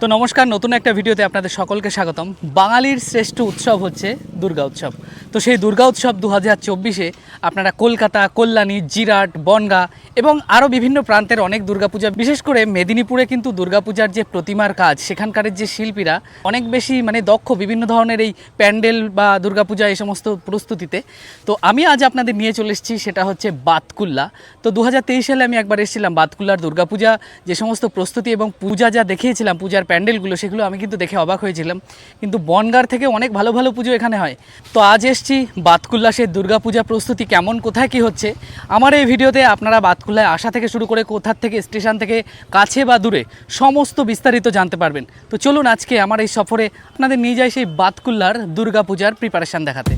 তো নমস্কার নতুন একটা ভিডিওতে আপনাদের সকলকে স্বাগতম। বাঙালির শ্রেষ্ঠ উৎসব হচ্ছে দুর্গা উৎসব। তো সেই দুর্গা উৎসব দু হাজার চব্বিশে আপনারা কলকাতা, কল্যাণী, জিরাট, বনগা এবং আরও বিভিন্ন প্রান্তের অনেক দুর্গাপূজা, বিশেষ করে মেদিনীপুরে কিন্তু দুর্গাপূজার যে প্রতিমার কাজ, সেখানকার যে শিল্পীরা অনেক বেশি মানে দক্ষ বিভিন্ন ধরনের এই প্যান্ডেল বা দুর্গাপূজা এই সমস্ত প্রস্তুতিতে। তো আমি আজ আপনাদের নিয়ে চলে এসেছি, সেটা হচ্ছে বাতকুল্লা। তো দু হাজার তেইশ সালে আমি একবার এসেছিলাম বাতকুল্লার দুর্গাপূজা, যে সমস্ত প্রস্তুতি এবং পূজা যা দেখিয়েছিলাম, পূজার প্যান্ডেলগুলো, সেগুলো আমি কিন্তু দেখে অবাক হয়েছিলাম। কিন্তু বনগার থেকে অনেক ভালো ভালো পুজো এখানে হয়। তো আজ এসছি। বাতকুল্লা সেই দুর্গাপূজা প্রস্তুতি কেমন, কোথায় কি হচ্ছে? আমার এই ভিডিওতে আপনারা বাতকুল্লায় আসা থেকে শুরু করে কোথার থেকে, স্টেশন থেকে, কাছে বা দূরে, সমস্ত বিস্তারিত জানতে পারবেন। তো চলুন আজকে আমার এই সফরে আপনাদের নিয়ে যাই সেই বাতকুল্লার দুর্গাপূজার প্রিপারেশান দেখাতে।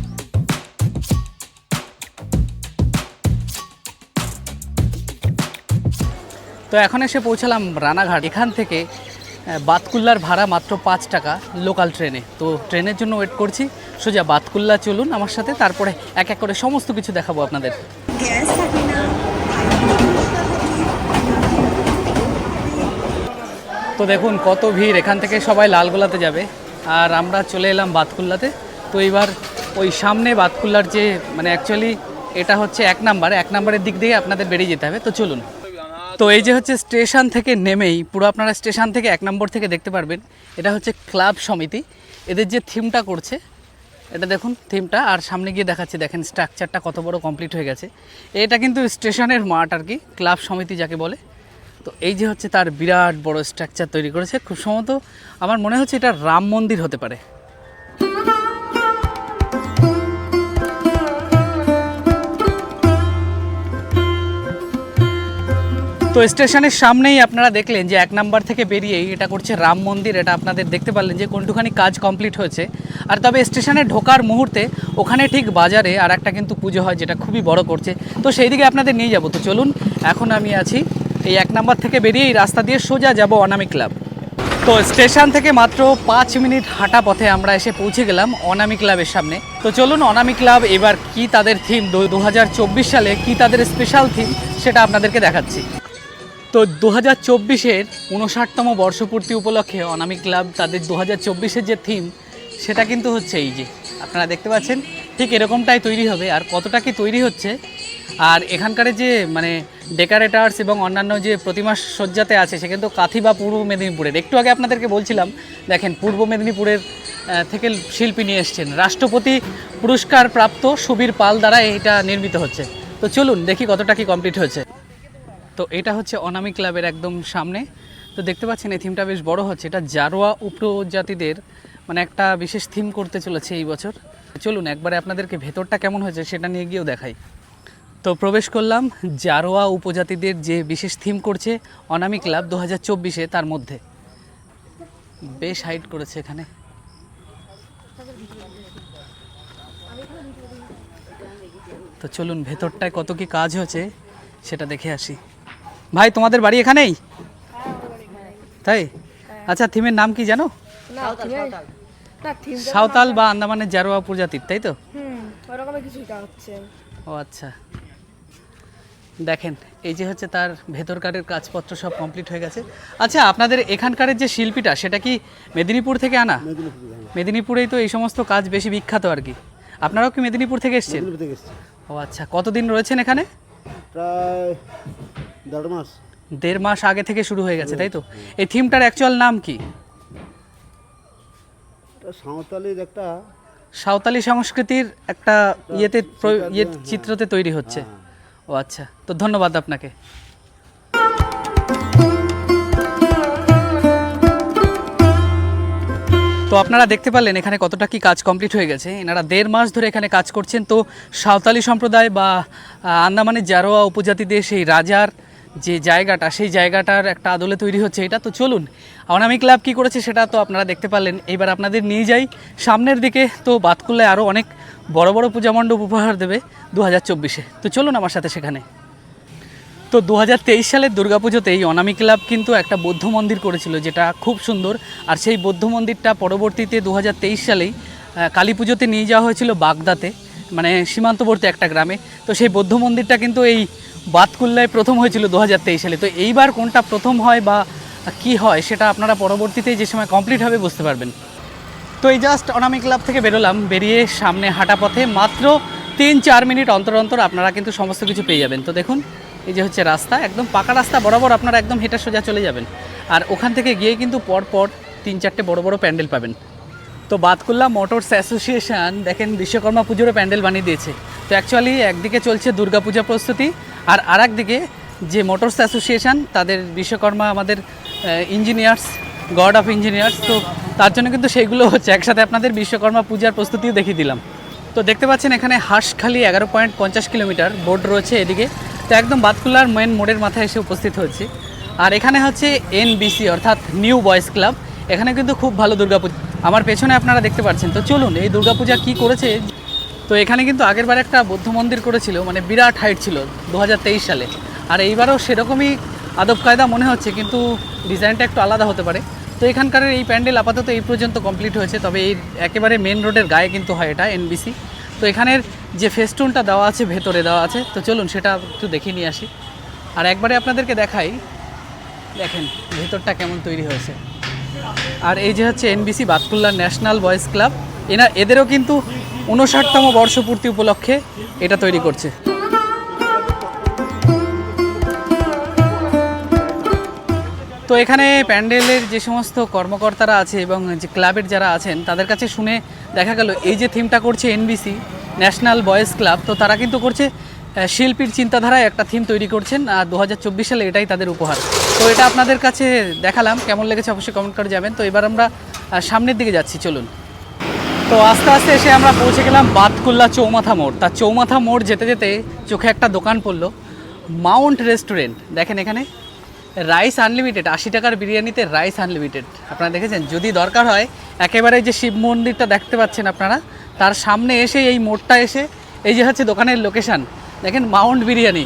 তো এখন এসে পৌঁছালাম রানাঘাট। এখান থেকে বাতকুল্লার ভাড়া মাত্র পাঁচ টাকা লোকাল ট্রেনে। তো ট্রেনের জন্য ওয়েট করছি। সোজা বাতকুল্লা চলুন আমার সাথে, তারপরে এক এক করে সমস্ত কিছু দেখাবো আপনাদের। তো দেখুন, কত ভিড়। এখান থেকে সবাই লালগোলাতে যাবে। আর আমরা চলে এলাম বাতকুল্লাতে। তো এবার ওই সামনে বাতকুল্লার যে মানে অ্যাকচুয়ালি এটা হচ্ছে এক নাম্বার। এক নাম্বারের দিক দিয়ে আপনাদের বেরিয়ে যেতে হবে। তো চলুন। তো এই যে হচ্ছে স্টেশন থেকে নেমেই, পুরো আপনারা স্টেশন থেকে এক নম্বর থেকে দেখতে পারবেন, এটা হচ্ছে ক্লাব সমিতি। এদের যে থিমটা করছে, এটা দেখুন থিমটা, আর সামনে গিয়ে দেখাচ্ছে, দেখেন স্ট্রাকচারটা কত বড় কমপ্লিট হয়ে গেছে। এটা কিন্তু স্টেশনের মাঠ আর কি, ক্লাব সমিতি যাকে বলে। তো এই যে হচ্ছে তার বিরাট বড় স্ট্রাকচার তৈরি করেছে। খুব সম্ভবত আমার মনে হচ্ছে এটা রাম মন্দির হতে পারে। তো স্টেশনের সামনেই আপনারা দেখলেন যে এক নাম্বার থেকে বেরিয়েই এটা করছে রাম মন্দির, এটা আপনাদের দেখতে পারলেন যে কোনটুখানি কাজ কমপ্লিট হয়েছে। আর তবে স্টেশনে ঢোকার মুহূর্তে ওখানে ঠিক বাজারে আর একটা কিন্তু পুজো হয় যেটা খুবই বড় করছে। তো সেই দিকে আপনাদের নিয়ে যাব। তো চলুন, এখন আমি আছি এই এক নাম্বার থেকে বেরিয়ে এই রাস্তা দিয়ে সোজা যাব অনামি ক্লাব। তো স্টেশন থেকে মাত্র পাঁচ মিনিট হাঁটা পথে আমরা এসে পৌঁছে গেলাম অনামি ক্লাবের সামনে। তো চলুন, অনামি ক্লাব এবার কি তাদের থিম দু হাজার চব্বিশ সালে কি তাদের স্পেশাল থিম সেটা আপনাদেরকে দেখাচ্ছি। তো দু হাজার চব্বিশের উনষাটতম বর্ষপূর্তি উপলক্ষে অনামি ক্লাব তাদের দু হাজার চব্বিশের যে থিম, সেটা কিন্তু হচ্ছে এই যে, আপনারা দেখতে পাচ্ছেন, ঠিক এরকমটাই তৈরি হবে। আর কতটা কি তৈরি হচ্ছে, আর এখানকার যে মানে ডেকারেটার্স এবং অন্যান্য যে প্রতিমা সজ্জাতে আছে, সে কিন্তু কাথি বা পূর্ব মেদিনীপুরের। একটু আগে আপনাদেরকে বলছিলাম, দেখেন, পূর্ব মেদিনীপুরের থেকে শিল্পী নিয়ে এসছেন। রাষ্ট্রপতি পুরস্কার প্রাপ্ত সুবীর পাল দ্বারা এটা নির্মিত হচ্ছে। তো চলুন দেখি কতটা কি কমপ্লিট হয়েছে। তো এটা হচ্ছে অনামি ক্লাবের একদম সামনে। তো দেখতে পাচ্ছেন, এই থিমটা বেশ বড় হচ্ছে। এটা জারোয়া উপজাতিদের মানে একটা বিশেষ থিম করতে চলেছে এই বছর। চলুন, একবারে আপনাদেরকে ভেতরটা কেমন হয়েছে সেটা নিয়ে গিয়েও দেখাই। তো প্রবেশ করলাম জারোয়া উপজাতিদের যে বিশেষ থিম করছে অনামি ক্লাব দু হাজার চব্বিশে তার মধ্যে। বেশ হাইট করেছে এখানে। তো চলুন, ভেতরটায় কত কি কাজ হয়েছে সেটা দেখে আসি। ভাই তোমাদের বাড়ি এখানেই? তাই? আচ্ছা থিমের নাম কি জানো? না থিমের না থিম সাঁওতাল বা আন্দামানের জারোয়া প্রজাতির তাই তো? ও আচ্ছা। দেখেন এই যে হচ্ছে তার ভেতরকারের কাজপত্র সব কমপ্লিট হয়ে গেছে। আচ্ছা আপনাদের এখানকারের যে শিল্পীটা সেটা কি মেদিনীপুর থেকে আনা। মেদিনীপুরেই তো এই সমস্ত কাজ বেশি বিখ্যাত আর কি। আপনারাও কি মেদিনীপুর থেকে এসছেন? মেদিনীপুর থেকে এসেছি। ও আচ্ছা কতদিন রয়েছেন এখানে? প্রায় দেড় মাস। দেড় মাস আগে থেকে শুরু হয়ে গেছে তাই তো? এই থিমটার অ্যাকচুয়াল নাম কি? সাঁওতালির একটা সাঁওতালি সংস্কৃতির একটা ইয়েতে ইয়ে চিত্রতে তৈরি হচ্ছে। ও আচ্ছা তো ধন্যবাদ আপনাকে। তো আপনারা দেখতে পারলেন এখানে কতটা কি কাজ কমপ্লিট হয়ে গেছে। এনারা দেড় মাস ধরে এখানে কাজ করছেন। তো সাঁওতালি সম্প্রদায় বা আন্দামানের জারোয়া উপজাতিদের সেই রাজার যে জায়গাটা, সেই জায়গাটার একটা আদলে তৈরি হচ্ছে, এটা তো চলুন। অনামি ক্লাব কি করেছে সেটা তো আপনারা দেখতে পারলেন। এবার আপনাদের নিয়ে যাই। সামনের দিকে তো বাতকুল্লায় আরও অনেক বড় বড় পূজা মণ্ডপ উপহার দেবে দু হাজার চব্বিশে। তো চলুন আমার সাথে সেখানে। তো দু সালের দুর্গাপুজোতে এই অনামি ক্লাব কিন্তু একটা বৌদ্ধ মন্দির করেছিল, যেটা খুব সুন্দর। আর সেই বৌদ্ধ মন্দিরটা পরবর্তীতে দু হাজার তেইশ সালেই কালী পুজোতে নিয়ে যাওয়া হয়েছিল বাগদাতে মানে সীমান্তবর্তী একটা গ্রামে। তো সেই বৌদ্ধ মন্দিরটা কিন্তু এই বাতকুল্লায় প্রথম হয়েছিল দু হাজার তেইশ সালে। তো এইবার কোনটা প্রথম হয় বা কি হয় সেটা আপনারা পরবর্তীতে যে সময় কমপ্লিট হবে বুঝতে পারবেন। তো এই জাস্ট অনামি ক্লাব থেকে বেরোলাম, বেরিয়ে সামনে হাঁটা পথে মাত্র তিন চার মিনিট অন্তর অন্তর আপনারা কিন্তু সমস্ত কিছু পেয়ে যাবেন। তো দেখুন, এই যে হচ্ছে রাস্তা, একদম পাকা রাস্তা, বরাবর আপনারা একদম হেঁটে সোজা চলে যাবেন। আর ওখান থেকে গিয়ে কিন্তু পর পর তিন চারটে বড় বড় প্যান্ডেল পাবেন। তো বাতকুল্লা মোটরস অ্যাসোসিয়েশন, দেখেন বিশ্বকর্মা পুজোরও প্যান্ডেল বানিয়ে দিয়েছে। তো অ্যাকচুয়ালি একদিকে চলছে দুর্গাপূজা প্রস্তুতি, আর আর একদিকে যে মোটরস অ্যাসোসিয়েশন, তাদের বিশ্বকর্মা আমাদের ইঞ্জিনিয়ার্স গড অফ ইঞ্জিনিয়ার্স তো তার জন্য কিন্তু সেইগুলো হচ্ছে। একসাথে আপনাদের বিশ্বকর্মা পূজার প্রস্তুতিও দেখিয়ে দিলাম। তো দেখতে পাচ্ছেন এখানে হাঁসখালি এগারো পয়েন্ট পঞ্চাশ কিলোমিটার বোর্ড রয়েছে এদিকে। তো একদম বাতকুল্লার মেন মোড়ের মাথায় এসে উপস্থিত হয়েছে। আর এখানে হচ্ছে এনবিসি অর্থাৎ নিউ বয়েজ ক্লাব এখানে কিন্তু খুব ভালো দুর্গাপূজা। আমার পেছনে আপনারা দেখতে পাচ্ছেন। তো চলুন, এই দুর্গাপূজা কি করেছে? তো এখানে কিন্তু আগেরবার একটা বৌদ্ধ মন্দির করেছিল মানে বিরাট হাইট ছিল, দু হাজার তেইশ সালে। আর এইবারও সেরকমই আদব কায়দা মনে হচ্ছে, কিন্তু ডিজাইনটা একটু আলাদা হতে পারে। তো এখানকার এই প্যান্ডেল আপাতত এই পর্যন্ত কমপ্লিট হয়েছে, তবে এই একেবারে মেন রোডের গায়ে কিন্তু হয় এটা এনবিসি তো এখানের যে ফেস্টুনটা দেওয়া আছে, ভেতরে দেওয়া আছে, তো চলুন সেটা একটু দেখিয়ে নিয়ে আসি। আর একবারে আপনাদেরকে দেখাই, দেখেন ভেতরটা কেমন তৈরি হয়েছে। আর এই যে হচ্ছে NBC Batkulla national boys club এনা এদেরও কিন্তু উনষাটতম বর্ষপূর্তি উপলক্ষে এটা তৈরি করছে। তো এখানে প্যান্ডেলের যে সমস্ত কর্মকর্তারা আছে এবং যে ক্লাবের যারা আছেন, তাদের কাছে শুনে দেখা গেল, এই যে থিমটা করছে এনবিসি ন্যাশনাল বয়েজ ক্লাব তো তারা কিন্তু করছে শিল্পীর চিন্তাধারায় একটা থিম তৈরি করছেন, আর দু হাজার চব্বিশ সালে এটাই তাদের উপহার। তো এটা আপনাদের কাছে দেখালাম, কেমন লেগেছে অবশ্যই কমেন্ট করে যাবেন তো এবার আমরা সামনের দিকে যাচ্ছি, চলুন। তো আস্তে আস্তে এসে আমরা পৌঁছে গেলাম বাতকুল্লা চৌমাথা মোড়। তার চৌমাথা মোড় যেতে যেতে চোখে একটা দোকান পড়ল, মাউন্ট রেস্টুরেন্ট। দেখেন এখানে, রাইস আনলিমিটেড, আশি টাকার বিরিয়ানিতে রাইস আনলিমিটেড। আপনারা দেখেছেন? যদি দরকার হয়, একেবারে যে শিব মন্দিরটা দেখতে পাচ্ছেন আপনারা, তার সামনে এসে এই মোড়টা এসে, এই যে হচ্ছে দোকানের লোকেশান দেখেন মাউন্ট বিরিয়ানি।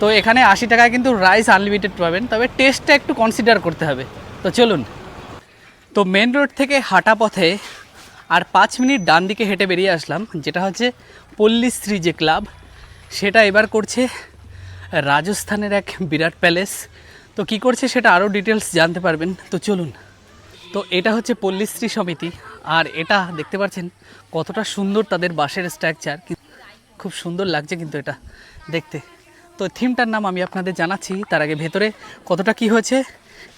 তো এখানে আশি টাকায় কিন্তু রাইস আনলিমিটেড পাবেন, তবে টেস্টটা একটু কনসিডার করতে হবে। তো চলুন। তো মেন রোড থেকে হাঁটা পথে আর পাঁচ মিনিট ডান দিকে হেঁটে বেরিয়ে আসলাম, যেটা হচ্ছে পল্লীশ্রী যে ক্লাব, সেটা এবার করছে রাজস্থানের এক বিরাট প্যালেস তো কি করছে সেটা আরও ডিটেলস জানতে পারবেন। তো চলুন। তো এটা হচ্ছে পল্লীশ্রী সমিতি, আর এটা দেখতে পাচ্ছেন কতটা সুন্দর তাদের বাঁশের স্ট্রাকচার খুব সুন্দর লাগছে কিন্তু এটা দেখতে। তো থিমটার নাম আমি আপনাদের জানাচ্ছি, তার আগে ভেতরে কতটা কি হয়েছে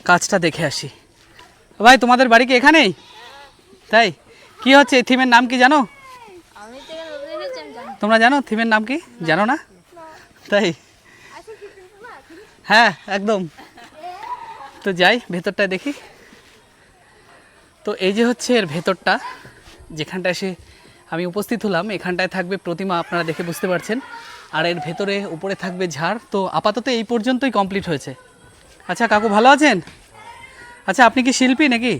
কাজটা দেখে আসি। ভাই, তোমাদের বাড়ি কি এখানেই? তাই? কি হচ্ছে? থিমের নাম কি জানো? তোমরা জানো থিমের নাম কি? জানো না? তাই? হ্যাঁ একদম। তো যাই, ভেতরটায় দেখি। তো এই যে হচ্ছে এর ভেতরটা যেখানটা এসে আমি উপস্থিত হলাম। এখানটায় থাকবে প্রতিমা, আপনারা দেখে বুঝতে পারছেন। আর এর ভেতরে উপরে থাকবে ঝাড়। তো আপাতত এই পর্যন্তই কমপ্লিট হয়েছে। আচ্ছা কাকু ভালো আছেন? আচ্ছা আপনি কি শিল্পী নাকি?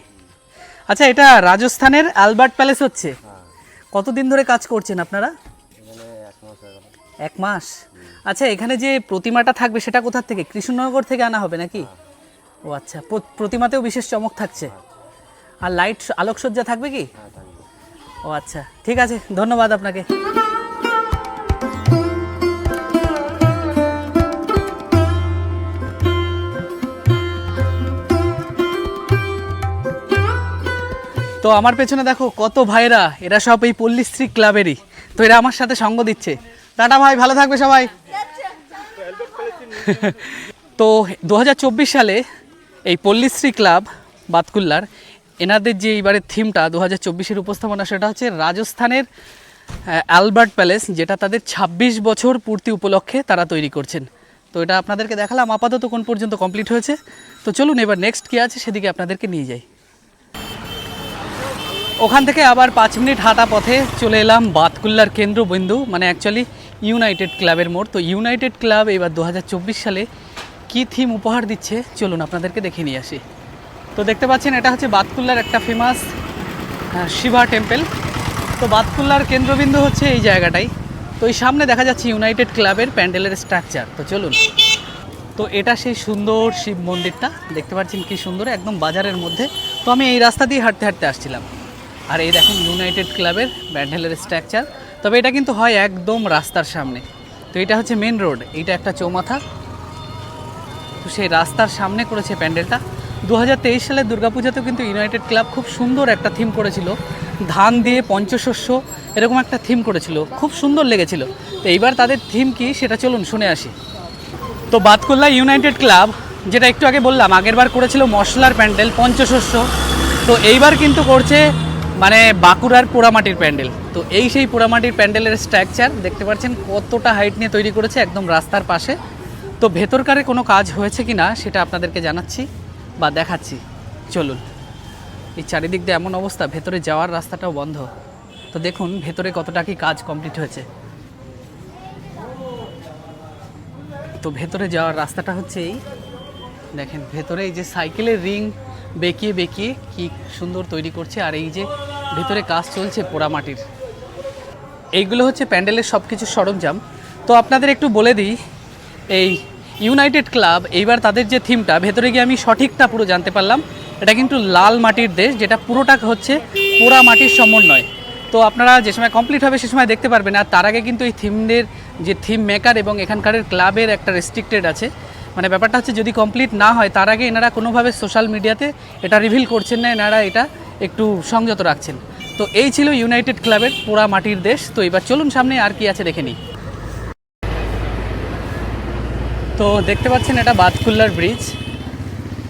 আচ্ছা এটা রাজস্থানের আলবার্ট প্যালেস হচ্ছে। কতদিন ধরে কাজ করছেন আপনারা? এক মাস। আচ্ছা এখানে যে প্রতিমাটা থাকবে, সেটা কোথার থেকে? কৃষ্ণনগর থেকে আনা হবে নাকি? ও আচ্ছা প্রতিমাতেও বিশেষ চমক থাকছে। আর লাইট আলোকসজ্জা থাকবে কি? ও আচ্ছা ঠিক আছে, ধন্যবাদ আপনাকে। তো আমার পেছনে দেখো কত ভাইরা এরা সব এই পল্লীশ্রী ক্লাবেরই। তো এরা আমার সাথে সঙ্গ দিচ্ছে। টাটা ভাই, ভালো থাকবে সবাই। তো দু হাজার চব্বিশ সালে এই পল্লীশ্রী ক্লাব বাতকুল্লার এনাদের যে এইবারের থিমটা দু হাজার চব্বিশের উপস্থাপনা সেটা হচ্ছে রাজস্থানের অ্যালবার্ট প্যালেস, যেটা তাদের ২৬ বছর পূর্তি উপলক্ষে তারা তৈরি করছেন। তো এটা আপনাদেরকে দেখালাম, আপাতত কোন পর্যন্ত কমপ্লিট হয়েছে। তো চলুন এবার নেক্সট কী আছে সেদিকে আপনাদেরকে নিয়ে যাই। ওখান থেকে আবার পাঁচ মিনিট হাঁটা পথে চলে এলাম বাতকুল্লার কেন্দ্রবিন্দু মানে অ্যাকচুয়ালি ইউনাইটেড ক্লাবের মোড়। তো ইউনাইটেড ক্লাব এবার দু হাজার চব্বিশ সালে কী থিম উপহার দিচ্ছে? চলুন আপনাদেরকে দেখে নিয়ে আসি। তো দেখতে পাচ্ছেন, এটা হচ্ছে বাতকুল্লার একটা ফেমাস শিবা টেম্পল তো বাতকুল্লার কেন্দ্রবিন্দু হচ্ছে এই জায়গাটাই। তো এই সামনে দেখা যাচ্ছে ইউনাইটেড ক্লাবের প্যান্ডেলের স্ট্রাকচার তো চলুন। তো এটা সেই সুন্দর শিব মন্দিরটা। দেখতে পাচ্ছেন কি সুন্দর, একদম বাজারের মধ্যে। তো আমি এই রাস্তা দিয়ে হাঁটতে হাঁটতে আসছিলাম। আর এই দেখেন ইউনাইটেড ক্লাবের ব্যান্ডেলের স্ট্রাকচার তবে এটা কিন্তু হয় একদম রাস্তার সামনে। তো এটা হচ্ছে মেন রোড এইটা একটা চৌমাথা। তো সেই রাস্তার সামনে করেছে প্যান্ডেলটা। দু সালের দুর্গাপূজাতেও কিন্তু ইউনাইটেড ক্লাব খুব সুন্দর একটা থিম করেছিল। ধান দিয়ে পঞ্চশস্য এরকম একটা থিম করেছিল। খুব সুন্দর লেগেছিল। তো এইবার তাদের থিম কি সেটা চলুন শুনে আসি। তো বাতকুল্লা ইউনাইটেড ক্লাব যেটা একটু আগে বললাম আগেরবার করেছিল মশলার প্যান্ডেল, পঞ্চশস্য। তো এইবার কিন্তু করছে মানে বাঁকুড়ার পোড়ামাটির প্যান্ডেল। তো এই সেই পোড়ামাটির প্যান্ডেলের স্ট্রাকচার দেখতে পাচ্ছেন কতটা হাইট নিয়ে তৈরি করেছে একদম রাস্তার পাশে। তো ভেতরকারে কোনো কাজ হয়েছে কি না সেটা আপনাদেরকে জানাচ্ছি। বা দেখাচ্ছি। চলুন। এই চারিদিক দিয়ে এমন অবস্থা, ভেতরে যাওয়ার রাস্তাটাও বন্ধ। তো দেখুন, ভেতরে কতটা কি কাজ কমপ্লিট হয়েছে। তো ভেতরে যাওয়ার রাস্তাটা হচ্ছে এই। দেখেন, ভেতরে এই যে সাইকেলের রিং বেঁকিয়ে বেঁকিয়ে কি সুন্দর তৈরি করছে, আর এই যে ভেতরে কাজ চলছে পোড়ামাটির এইগুলো হচ্ছে প্যান্ডেলের সব কিছু সরঞ্জাম। তো আপনাদের একটু বলে দিই, এই ইউনাইটেড ক্লাব, এইবার তাদের যে থিমটা, ভেতরে গিয়ে আমি সঠিকটা পুরো জানতে পারলাম। এটা কিন্তু লাল মাটির দেশ, যেটা পুরোটা হচ্ছে পোড়া মাটির সমন্বয়। তো আপনারা যে সময় কমপ্লিট হবে, সে সময় দেখতে পারবেন। আর তার আগে কিন্তু এই থিমদের যে থিম মেকার এবং এখানকার ক্লাবের একটা রেস্ট্রিক্টেড আছে। মানে ব্যাপারটা হচ্ছে, যদি কমপ্লিট না হয়, তার আগে এনারা কোনোভাবে সোশ্যাল মিডিয়াতে এটা রিভিল করছেন না, এনারা এটা একটু সংযত রাখছেন। তো এই ছিল ইউনাইটেড ক্লাবের পোড়া মাটির দেশ। তো এবার চলুন সামনে আর কি আছে দেখে নিই। তো দেখতে পাচ্ছেন এটা বাতকুল্লার ব্রিজ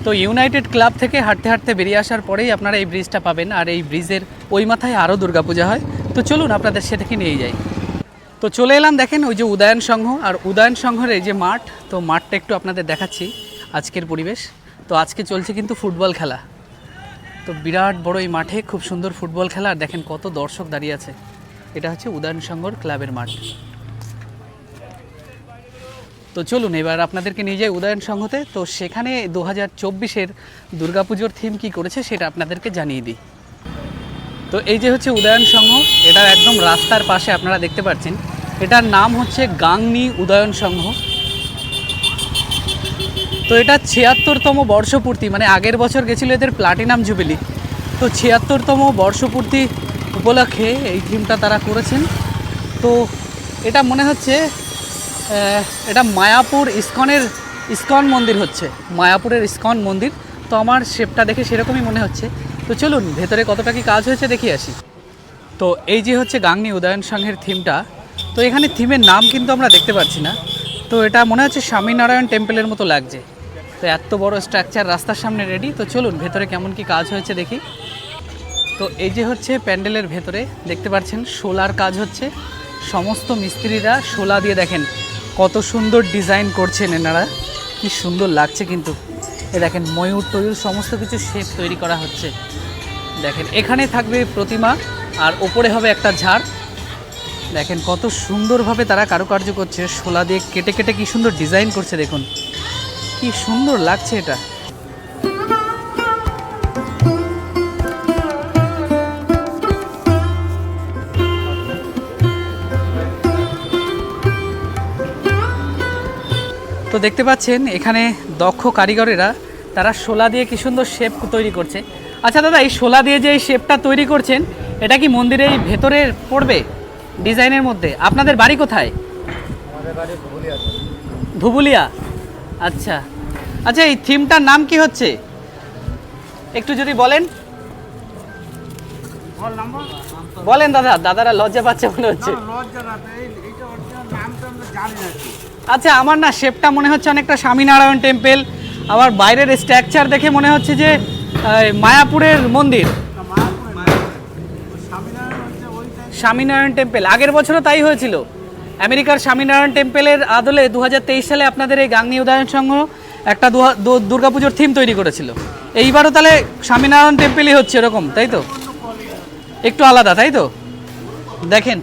তো ইউনাইটেড ক্লাব থেকে হাঁটতে হাঁটতে বেরিয়ে আসার পরেই আপনারা এই ব্রিজটা পাবেন আর এই ব্রিজের ওই মাথায় আরও দুর্গাপূজা হয়। তো চলুন আপনাদের সে থেকে নিয়ে যাই। তো চলে এলাম দেখেন ওই যে উদয়ন সংঘ আর উদয়ন সংঘের এই যে মাঠ, তো মাঠটা একটু আপনাদের দেখাচ্ছি আজকের পরিবেশ। তো আজকে চলছে কিন্তু ফুটবল খেলা। তো বিরাট বড় এই মাঠে খুব সুন্দর ফুটবল খেলা আর দেখেন কত দর্শক দাঁড়িয়ে আছে। এটা হচ্ছে উদয়ন সংঘর ক্লাবের মাঠ। তো চলুন, এবার আপনাদেরকে নিয়ে যাই উদয়ন সংঘতে। তো সেখানে দু হাজার চব্বিশের দুর্গাপুজোর থিম কী করেছে সেটা আপনাদেরকে জানিয়ে দিই। তো এই যে হচ্ছে উদয়ন সংঘ, এটা একদম রাস্তার পাশে আপনারা দেখতে পাচ্ছেন। এটার নাম হচ্ছে গাংনি উদয়ন সংঘ। তো এটা ছিয়াত্তরতম বর্ষপূর্তি মানে আগের বছর গেছিল এদের প্লাটিনাম জুবিলি। তো ছিয়াত্তরতম বর্ষপূর্তি উপলক্ষে এই থিমটা তারা করেছেন। তো এটা মনে হচ্ছে এটা মায়াপুর ইস্কনের ইস্কন মন্দির হচ্ছে, মায়াপুরের ইস্কন মন্দির। তো আমার শেপটা দেখে সেরকমই মনে হচ্ছে। তো চলুন, ভেতরে কতটা কি কাজ হয়েছে দেখি আসি। তো এই যে হচ্ছে গাংনি উদয়ন সংঘের থিমটা তো এখানে থিমের নাম কিন্তু আমরা দেখতে পাচ্ছি না। তো এটা মনে হচ্ছে স্বামীনারায়ণ টেম্পলের মতো লাগছে। তো এত বড় স্ট্রাকচার রাস্তার সামনে রেডি তো চলুন, ভেতরে কেমন কি কাজ হয়েছে দেখি। তো এই যে হচ্ছে প্যান্ডেলের ভেতরে, দেখতে পাচ্ছেন শোলার কাজ হচ্ছে। সমস্ত মিস্ত্রিরা শোলা দিয়ে দেখেন। কত সুন্দর ডিজাইন করছেন এনারা। কি সুন্দর লাগছে কিন্তু। এ দেখেন, ময়ূর টয়ূর সমস্ত কিছু শেপ তৈরি করা হচ্ছে। দেখেন, এখানে থাকবে প্রতিমা, আর ওপরে হবে একটা ঝাড়। দেখেন, কত সুন্দরভাবে তারা কারুকার্য করছে। শোলা দিয়ে কেটে কেটে কি সুন্দর ডিজাইন করছে, দেখুন। কি সুন্দর লাগছে এটা। তো দেখতে পাচ্ছেন এখানে দক্ষ কারিগরেরা তারা শোলা দিয়ে কি সুন্দর শেপ তৈরি করছে। আচ্ছা দাদা এই শোলা দিয়ে যে এই শেপটা তৈরি করছেন এটা কি মন্দিরের ভেতরে পড়বে? ডিজাইনের মধ্যে। আপনাদের বাড়ি কোথায়? ধুবুলিয়া আচ্ছা। আচ্ছা এই থিমটার নাম কি হচ্ছে? একটু যদি বলেন। বলেন দাদা দাদারা লজ্জা পাচ্ছে মনে হচ্ছে। আচ্ছা আমার না শেপটা মনে হচ্ছে অনেকটা স্বামীনারায়ণ টেম্পল। আবার বাইরের স্ট্রাকচার দেখে মনে হচ্ছে যে মায়াপুরের মন্দির। স্বামীনারায়ণ টেম্পল। আগের বছরও তাই হয়েছিল। আমেরিকার স্বামীনারায়ণ টেম্পলের আদলে দু হাজার তেইশ সালে আপনাদের এই গাংনি উদয়ন সংঘ একটা দুর্গাপুজোর থিম তৈরি করেছিল। এইবারও তাহলে স্বামীনারায়ণ টেম্পলই হচ্ছে এরকম, তাই তো? একটু আলাদা, তাই তো? দেখেন,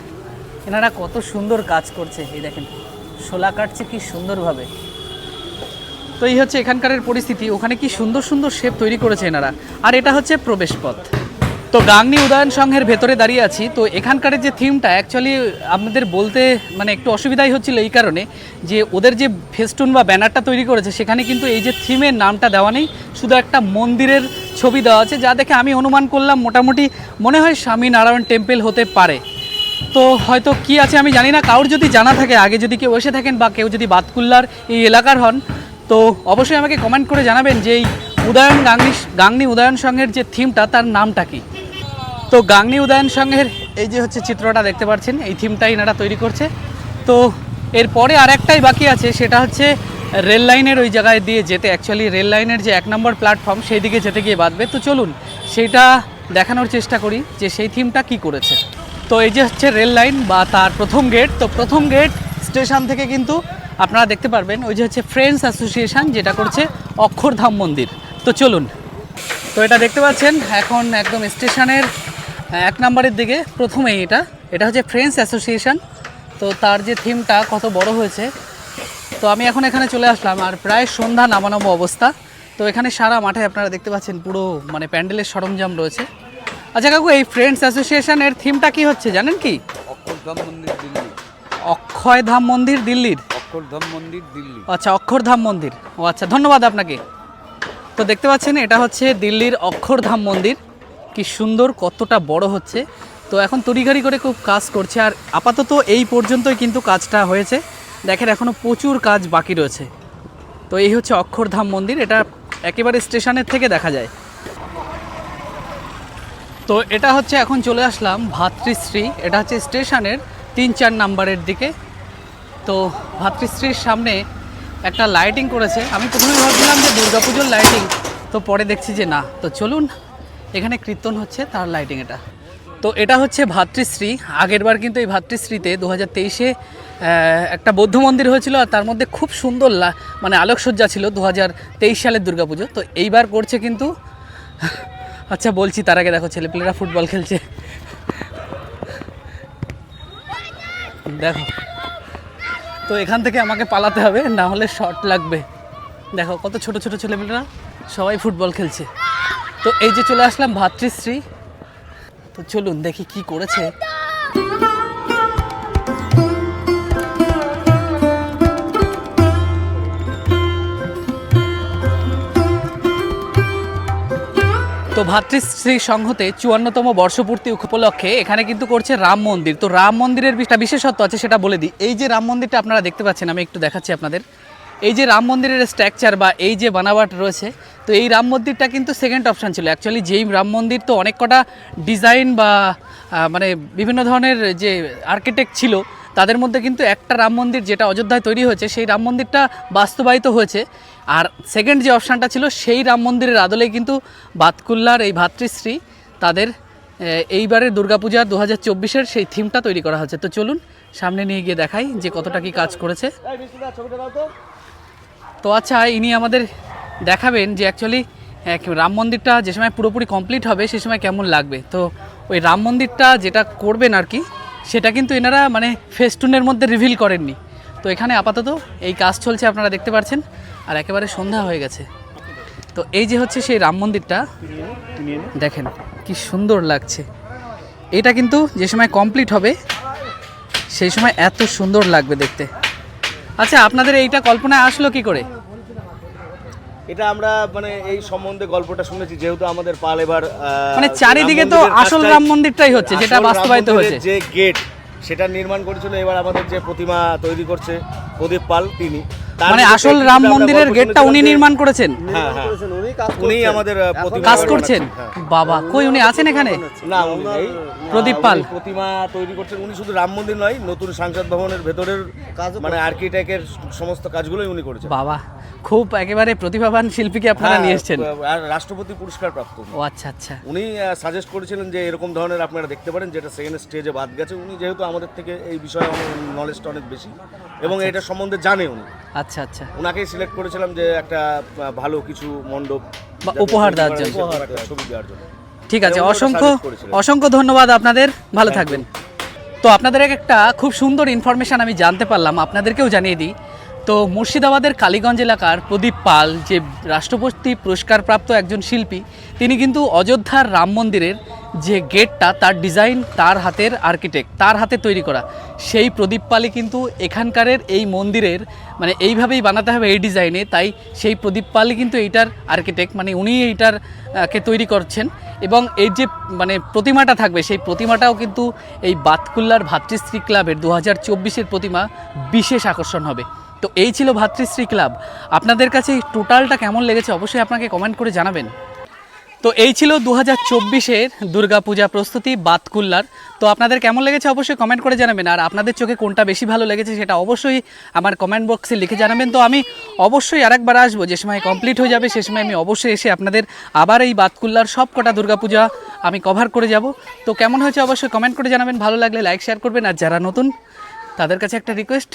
এনারা কত সুন্দর কাজ করছে, এই দেখেন। শোলা কাটছে কি সুন্দরভাবে। তো এই হচ্ছে এখানকারের পরিস্থিতি, ওখানে কি সুন্দর সুন্দর শেপ তৈরি করেছে এনারা। আর এটা হচ্ছে প্রবেশপথ। তো গাংনি উদয়ন সংঘের ভেতরে দাঁড়িয়ে আছি, তো এখানকার যে থিমটা অ্যাকচুয়ালি আমাদের বলতে মানে একটু অসুবিধাই হচ্ছিল এই কারণে যে ওদের যে ফেস্টুন বা ব্যানারটা তৈরি করেছে, সেখানে কিন্তু এই যে থিমের নামটা দেওয়া নেই, শুধু একটা মন্দিরের ছবি দেওয়া আছে, যা দেখে আমি অনুমান করলাম মোটামুটি মনে হয় স্বামীনারায়ণ টেম্পল হতে পারে। তো হয়তো কি আছে আমি জানি না। কারোর যদি জানা থাকে, আগে যদি কেউ এসে থাকেন বা কেউ যদি বাতকুল্লার এই এলাকার হন, তো অবশ্যই আমাকে কমেন্ট করে জানাবেন যে এই উদয়ন গাংনি গাংনি উদয়ন সংঘের যে থিমটা তার নামটা কি? তো গাংনি উদয়ন সংঘের এই যে হচ্ছে চিত্রটা দেখতে পাচ্ছেন, এই থিমটাই এনারা তৈরি করছে। তো এরপরে আর একটাই বাকি আছে, সেটা হচ্ছে রেল লাইনের ওই জায়গায় দিয়ে যেতে। অ্যাকচুয়ালি রেল লাইনের যে এক নম্বর প্ল্যাটফর্ম সেই দিকে যেতে গিয়ে বাঁধবে। তো চলুন, সেটা দেখানোর চেষ্টা করি যে সেই থিমটা কি করেছে। তো এই যে হচ্ছে রেল লাইন বা তার প্রথম গেট, তো প্রথম গেট স্টেশন থেকে কিন্তু আপনারা দেখতে পারবেন, ওই যে হচ্ছে ফ্রেন্ডস অ্যাসোসিয়েশন যেটা করছে অক্ষরধাম মন্দির। তো চলুন, তো এটা দেখতে পাচ্ছেন, এখন একদম স্টেশনের এক নম্বরের দিকে প্রথমেই এটা। এটা হচ্ছে ফ্রেন্ডস অ্যাসোসিয়েশন, তো তার যে থিমটা কত বড় হয়েছে। তো আমি এখন এখানে চলে আসলাম, আর প্রায় সন্ধ্যা নামানামো অবস্থা। তো এখানে সারা মাঠে আপনারা দেখতে পাচ্ছেন পুরো মানে প্যান্ডেলের সরঞ্জাম রয়েছে। আচ্ছা কাকু এই ফ্রেন্ডস অ্যাসোসিয়েশনের থিমটা কি হচ্ছে জানেন কি? অক্ষরধাম মন্দির দিল্লি। অক্ষয়ধাম মন্দির দিল্লির। অক্ষরধাম মন্দির দিল্লি। আচ্ছা অক্ষরধাম মন্দির। ও আচ্ছা ধন্যবাদ আপনাকে। তো দেখতে পাচ্ছেন এটা হচ্ছে দিল্লির অক্ষরধাম মন্দির। কি সুন্দর কতটা বড় হচ্ছে। তো এখন তড়িঘড়ি করে খুব কাজ করছে আর আপাতত এই পর্যন্তই কিন্তু কাজটা হয়েছে। দেখেন এখনও প্রচুর কাজ বাকি রয়েছে। তো এই হচ্ছে অক্ষরধাম মন্দির এটা একেবারে স্টেশনের থেকে দেখা যায়। তো এটা হচ্ছে এখন চলে আসলাম ভাতৃশ্রী। এটা হচ্ছে স্টেশনের তিন চার নাম্বারের দিকে। তো ভাতৃশ্রীর সামনে একটা লাইটিং করেছে। আমি প্রথমে ভাবছিলাম যে দুর্গাপুজোর লাইটিং তো পরে দেখছি যে না। তো চলুন, এখানে কীর্তন হচ্ছে, তার লাইটিং এটা। তো এটা হচ্ছে ভাতৃশ্রী। আগেরবার কিন্তু এই ভাতৃশ্রীতে দু হাজার তেইশে একটা বৌদ্ধ মন্দির হয়েছিল, আর তার মধ্যে খুব সুন্দর মানে আলোকসজ্জা ছিল দু হাজার তেইশ সালের দুর্গাপুজো। তো এইবার করছে কিন্তু আচ্ছা বলছি তার আগে দেখো, ছেলেপেলেরা ফুটবল খেলছে। দেখো। তো এখান থেকে আমাকে পালাতে হবে, না হলে শর্ট লাগবে। দেখো, কত ছোট ছোট ছেলেমেয়েরা সবাই ফুটবল খেলছে। তো এই যে চলে আসলাম ভাতৃশ্রী। তো চলুন দেখি কি করেছে। তো ভাতৃশ্রী সংহতে চুয়ান্নতম বর্ষপূর্তি উপলক্ষে এখানে কিন্তু করছে রাম মন্দির। তো রাম মন্দিরের একটা বিশেষত্ব আছে, সেটা বলে দিই। এই যে রাম মন্দিরটা আপনারা দেখতে পাচ্ছেন, আমি একটু দেখাচ্ছি আপনাদের। এই যে রাম মন্দিরের স্ট্রাকচার বা এই যে বানাবাট রয়েছে, তো এই রাম মন্দিরটা কিন্তু সেকেন্ড অপশান ছিল। অ্যাকচুয়ালি যেই রাম মন্দির তো অনেক কটা ডিজাইন বা মানে বিভিন্ন ধরনের যে আর্কিটেক্ট ছিল তাদের মধ্যে কিন্তু একটা রাম মন্দির যেটা অযোধ্যায় তৈরি হয়েছে সেই রাম মন্দিরটা বাস্তবায়িত হয়েছে। আর সেকেন্ড যে অপশানটা ছিল সেই রাম মন্দিরের আদলেই কিন্তু বাতকুল্লার এই ভাতৃশ্রী তাদের এইবারের দুর্গাপূজা দু হাজার চব্বিশের সেই থিমটা তৈরি করা হচ্ছে তো চলুন সামনে নিয়ে গিয়ে দেখাই যে কতটা কি কাজ করেছে। তো। আচ্ছা ইনি আমাদের দেখাবেন যে অ্যাকচুয়ালি রাম মন্দিরটা যে সময় পুরোপুরি কমপ্লিট হবে সে সময় কেমন লাগবে। তো ওই রাম মন্দিরটা যেটা করবেন আর কি সেটা কিন্তু এনারা মানে ফেস্টুনের মধ্যে রিভিল করেননি। তো এখানে আপাতত এই কাজ চলছে, আপনারা দেখতে পাচ্ছেন আর একেবারে সন্ধ্যা হয়ে গেছে। তো এই যে হচ্ছে সেই রাম মন্দিরটা, দেখেন কি সুন্দর লাগছে। এটা কিন্তু যে সময় কমপ্লিট হবে, সেই সময় এত সুন্দর লাগবে দেখতে। আচ্ছা আপনাদের এইটা কল্পনায় আসলো কি করে? এটা আমরা মানে এই সম্বন্ধে গল্পটা শুনেছি যেহেতু আমাদের পাল এবার মানে চারিদিকে তো আসল রাম মন্দিরটাই হচ্ছে যেটা বাস্তবায়িত হয়েছে। যে গেট সেটা নির্মাণ করেছিল এবার আমাদের যে প্রতিমা তৈরি করছে প্রদীপ পাল তিনি। মানে আসল রাম মন্দিরের গেটটা উনি নির্মাণ করেছেন? হ্যাঁ হ্যাঁ। উনি কাজ উনি করছেন। আমাদের কাজ করছেন? হ্যাঁ। বাবা কই উনি আছেন এখানে না উনি প্রদীপ পাল। প্রতিমা তৈরি করছেন। উনি শুধু রাম মন্দির নয় নতুন সংসদ ভবনের ভেতরের কাজও মানে আর্কিটেক্টের সমস্ত কাজগুলোই উনি করেছেন। বাবা খুব একেবারে প্রতিভাবান শিল্পীকে আপনারা নিয়ে এসেছেন। আর রাষ্ট্রপতি পুরস্কার প্রাপ্ত উনি। ও আচ্ছা আচ্ছা। উনি সাজেস্ট করেছিলেন যে এরকম ধরনের আপনারা দেখতে পারেন যেটা সেকেন্ড স্টেজে বাদ গেছে। উনি যেহেতু আমাদের থেকে এই বিষয়ে নলেজটা অনেক বেশি এবং এটা সম্বন্ধে জানে উনি। আচ্ছা আচ্ছা। ওনাকেই সিলেক্ট করেছিলাম যে একটা ভালো কিছু মণ্ডপ বা উপহার দেওয়ার জন্য। হয়েছে, একটা ছবি দেওয়ার জন্য। ঠিক আছে অসংখ্য অসংখ্য ধন্যবাদ আপনাদের ভালো থাকবেন। তো আপনাদের একটা খুব সুন্দর ইনফরমেশন আমি জানতে পারলাম আপনাদেরকেও জানিয়ে দিই। তো মুর্শিদাবাদের কালীগঞ্জ এলাকার প্রদীপ পাল যে রাষ্ট্রপতি পুরস্কারপ্রাপ্ত একজন শিল্পী তিনি কিন্তু অযোধ্যার রাম মন্দিরের যে গেটটা তার ডিজাইন, তার হাতের আর্কিটেক্ট তার হাতে তৈরি করা। সেই প্রদীপ পালই কিন্তু এখানকারের এই মন্দিরের মানে এইভাবেই বানাতে হবে এই ডিজাইনে। তাই সেই প্রদীপ পালই কিন্তু এইটার আর্কিটেক্ট মানে উনি এইটার কে তৈরি করছেন। এবং এই যে মানে প্রতিমাটা থাকবে, সেই প্রতিমাটাও কিন্তু এই বাতকুল্লার ভাতৃশ্রী ক্লাবের দু হাজার চব্বিশের প্রতিমা বিশেষ আকর্ষণ হবে। তো এই ছিল ভাতৃশ্রী ক্লাব। আপনাদের কাছে টোটালটা কেমন লেগেছে অবশ্যই আপনাকে কমেন্ট করে জানাবেন। তো এই ছিল দু হাজার চব্বিশের দুর্গাপূজা প্রস্তুতি বাতকুল্লার। তো আপনাদের কেমন লেগেছে অবশ্যই কমেন্ট করে জানাবেন, আর আপনাদের চোখে কোনটা বেশি ভালো লেগেছে সেটা অবশ্যই আমার কমেন্ট বক্সে লিখে জানাবেন। তো আমি অবশ্যই আরেকবার আসব, যে সময় কমপ্লিট হয়ে যাবে সে সময় আমি অবশ্যই এসে আপনাদের আবার এই বাতকুল্লার সব কটা দুর্গাপূজা আমি কভার করে যাব। তো কেমন হয়েছে অবশ্যই কমেন্ট করে জানাবেন, ভালো লাগলে লাইক শেয়ার করবেন, আর যারা নতুন তাদের কাছে একটা রিকোয়েস্ট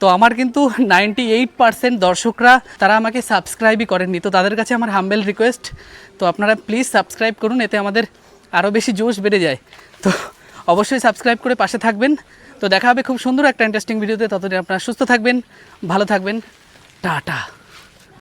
তো আমার কিন্তু নাইনটি এইট পার্সেন্ট দর্শকরা তারা আমাকে সাবস্ক্রাইবই করেননি। তো তাদের কাছে আমার হাম্বেল রিকোয়েস্ট তো আপনারা প্লিজ সাবস্ক্রাইব করুন, এতে আমাদের আরও বেশি জোশ বেড়ে যায়। তো অবশ্যই সাবস্ক্রাইব করে পাশে থাকবেন। তো দেখা হবে খুব সুন্দর একটা ইন্টারেস্টিং ভিডিওতে ততদিন আপনারা সুস্থ থাকবেন, ভালো থাকবেন। টাটা।